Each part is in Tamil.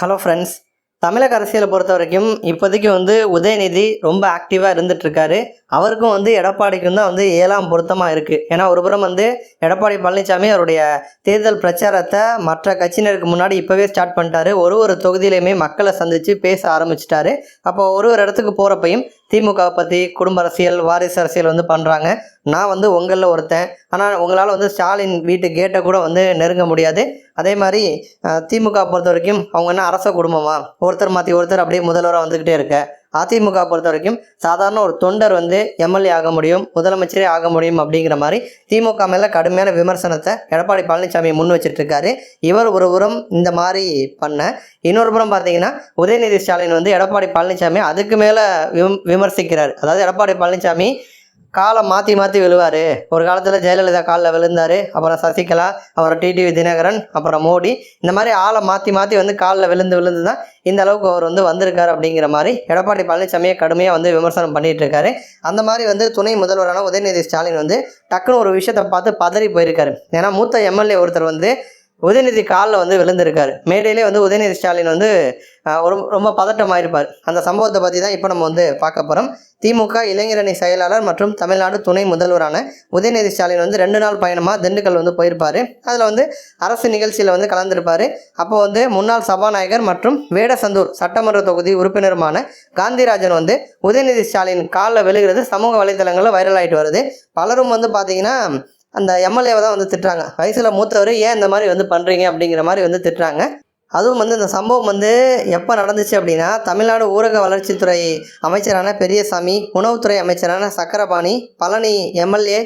ஹலோ ஃப்ரெண்ட்ஸ் தமிழக அரசியலை பொறுத்த வரைக்கும் இப்போதைக்கு வந்து உதயநிதி ரொம்ப ஆக்டிவாக இருந்துகிட்ருக்காரு அவருக்கும் வந்து எடப்பாடிக்கும் தான் வந்து ஏழாம் பொருத்தமாக இருக்குது ஏன்னா ஒரு புறம் வந்து எடப்பாடி பழனிசாமி அவருடைய தேர்தல் பிரச்சாரத்தை மற்ற கட்சியினருக்கு முன்னாடி இப்போவே ஸ்டார்ட் பண்ணிட்டாரு. ஒரு ஒரு தொகுதியிலையுமே மக்களை சந்தித்து பேச ஆரம்பிச்சிட்டாரு. அப்போ ஒரு ஒரு இடத்துக்கு போகிறப்பையும் திமுக பற்றி குடும்ப அரசியல் வாரிசு அரசியல் வந்து பண்ணுறாங்க நான் வந்து உங்களில் ஒருத்தன். ஆனால் உங்களால் வந்து ஸ்டாலின் வீட்டு கேட்டை கூட வந்து நெருங்க முடியாது. அதே மாதிரி திமுக பொறுத்த வரைக்கும் அவங்க என்ன அரச குடும்பமா? ஒருத்தர் மாற்றி ஒருத்தர் அப்படியே முதல்வராக வந்துக்கிட்டே இருக்க. அதிமுக பொறுத்த வரைக்கும் சாதாரண ஒரு தொண்டர் வந்து எம்எல்ஏ ஆக முடியும் முதலமைச்சரே ஆக முடியும் அப்படிங்கிற மாதிரி திமுக மேலே கடுமையான விமர்சனத்தை எடப்பாடி பழனிசாமி முன் வச்சுட்டு இருக்காரு இவர் ஒரு புறம் இந்த மாதிரி பண்ண. இன்னொரு புறம் பார்த்தீங்கன்னா உதயநிதி ஸ்டாலின் வந்து எடப்பாடி பழனிசாமி அதுக்கு மேலே விம் விமர்சிக்கிறார். அதாவது எடப்பாடி பழனிசாமி காலை மாற்றி மாற்றி விழுவார். ஒரு காலத்தில் ஜெயலலிதா காலில் விழுந்தார். அப்புறம் சசிகலா அப்புறம் டிடிவி தினகரன் அப்புறம் மோடி. இந்த மாதிரி ஆளை மாற்றி மாற்றி வந்து காலில் விழுந்து விழுந்து தான் இந்த அளவுக்கு அவர் வந்து வந்திருக்கார் அப்படிங்கிற மாதிரி எடப்பாடி பழனிசாமியை கடுமையாக வந்து விமர்சனம் பண்ணிட்டு இருக்காரு. அந்த மாதிரி வந்து துணை முதல்வரான உதயநிதி ஸ்டாலின் வந்து டக்குன்னு ஒரு விஷயத்தை பார்த்து பதறி போயிருக்காரு. ஏன்னா மூத்த எம்எல்ஏ ஒருத்தர் வந்து உதயநிதி காலில் வந்து விழுந்திருக்காரு. மேடையிலே வந்து உதயநிதி ஸ்டாலின் வந்து ரொம்ப பதட்டமாயிருப்பார். அந்த சம்பவத்தை பற்றி தான் இப்போ நம்ம வந்து பார்க்க போகிறோம் திமுக இளைஞரணி செயலாளர் மற்றும் தமிழ்நாடு துணை முதல்வரான உதயநிதி ஸ்டாலின் வந்து ரெண்டு நாள் பயணமாக திண்டுக்கல் வந்து போயிருப்பார். அதில் வந்து அரசு நிகழ்ச்சியில் வந்து கலந்துருப்பார். அப்போ வந்து முன்னாள் சபாநாயகர் மற்றும் வேடசந்தூர் சட்டமன்ற தொகுதி உறுப்பினருமான காந்திராஜன் வந்து உதயநிதி ஸ்டாலின் காலில் விழுகிறது சமூக வலைத்தளங்களில் வைரல் ஆகிட்டு வருது. பலரும் வந்து பார்த்தீங்கன்னா அந்த எம்எல்ஏவை தான் வந்து திட்டுறாங்க. வயசில் மூத்தவர் ஏன் இந்த மாதிரி வந்து பண்ணுறீங்க அப்படிங்கிற மாதிரி வந்து திட்டுறாங்க. அதுவும் வந்து இந்த சம்பவம் வந்து எப்போ நடந்துச்சு அப்படின்னா தமிழ்நாடு ஊரக வளர்ச்சித்துறை அமைச்சரான பெரியசாமி உணவுத்துறை அமைச்சரான சக்கரபாணி பழனி எம்எல்ஏ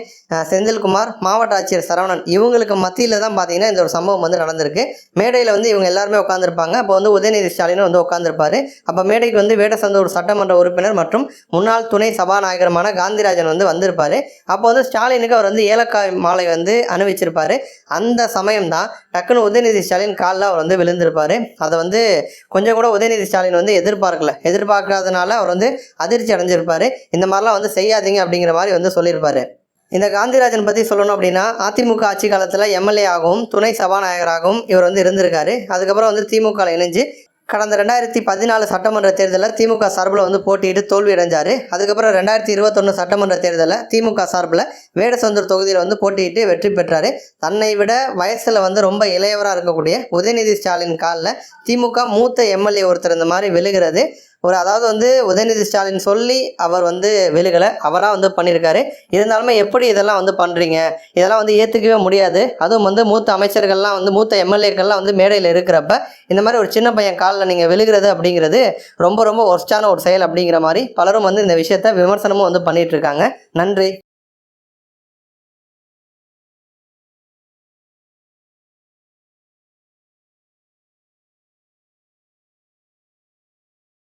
செந்தில்குமார் மாவட்ட ஆட்சியர் சரவணன் இவங்களுக்கு மத்தியில் தான் பார்த்தீங்கன்னா இந்த ஒரு சம்பவம் வந்து நடந்திருக்கு. மேடையில் வந்து இவங்க எல்லாருமே உட்காந்துருப்பாங்க அப்போ வந்து உதயநிதி ஸ்டாலின் வந்து உட்காந்துருப்பாரு அப்போ மேடைக்கு வந்து வேடசந்தூர் சட்டமன்ற உறுப்பினர் மற்றும் முன்னாள் துணை சபாநாயகருமான காந்திராஜன் வந்து வந்திருப்பார். அப்போ வந்து ஸ்டாலினுக்கு அவர் வந்து ஏலக்காய் மாலை வந்து அணிவிச்சிருப்பார். அந்த சமயம் தான் டக்குன்னு உதயநிதி ஸ்டாலின் காலில் அவர் வந்து விழுந்திருப்பார். அதை வந்து கொஞ்சம் கூட உதயநிதி ஸ்டாலின் வந்து எதிர்பார்க்கல. எதிர்பார்க்காதனால அவர் வந்து அதிர்ச்சி அடைஞ்சிருப்பார். இந்த மாதிரிலாம் வந்து செய்யாதீங்க அப்படிங்கிற மாதிரி வந்து சொல்லியிருப்பாரு. இந்த காந்திராஜன் பற்றி சொல்லணும் அப்படின்னா அதிமுக ஆட்சி காலத்தில் எம்எல்ஏ ஆகவும் துணை சபாநாயகராகவும் இவர் வந்து இருந்திருக்காரு. அதுக்கப்புறம் வந்து திமுக இணைஞ்சு கடந்த ரெண்டாயிரத்தி பதினாலு சட்டமன்ற தேர்தலில் திமுக சார்பில் வந்து போட்டியிட்டு தோல்வி அடைஞ்சார் அதுக்கப்புறம் ரெண்டாயிரத்தி இருபத்தொன்று சட்டமன்ற தேர்தலில் திமுக சார்பில் வேடசந்தூர் தொகுதியில் வந்து போட்டியிட்டு வெற்றி பெற்றார். தன்னை விட வயசில் வந்து ரொம்ப இளையவராக இருக்கக்கூடிய உதயநிதி ஸ்டாலின் காலில் திமுக மூத்த எம்எல்ஏ ஒருத்தர் இந்த மாதிரி விழுகிறது. ஒரு அதாவது வந்து உதயநிதி ஸ்டாலின் சொல்லி அவர் வந்து விழுகலை. அவராக வந்து பண்ணியிருக்காரு. இருந்தாலுமே எப்படி இதெல்லாம் வந்து பண்ணுறீங்க இதெல்லாம் வந்து ஏற்றுக்கவே முடியாது. அதுவும் வந்து மூத்த அமைச்சர்கள்லாம் வந்து மூத்த எம்எல்ஏக்கள்லாம் வந்து மேடையில் இருக்கிறப்ப இந்த மாதிரி ஒரு சின்ன பையன் காலில் நீங்கள் விழுகிறது அப்படிங்கிறது ரொம்ப ரொம்ப ஒர்ஸ்டான ஒரு செயல் அப்படிங்கிற மாதிரி பலரும் வந்து இந்த விஷயத்த விமர்சனமும் வந்து பண்ணிகிட்ருக்காங்க நன்றி.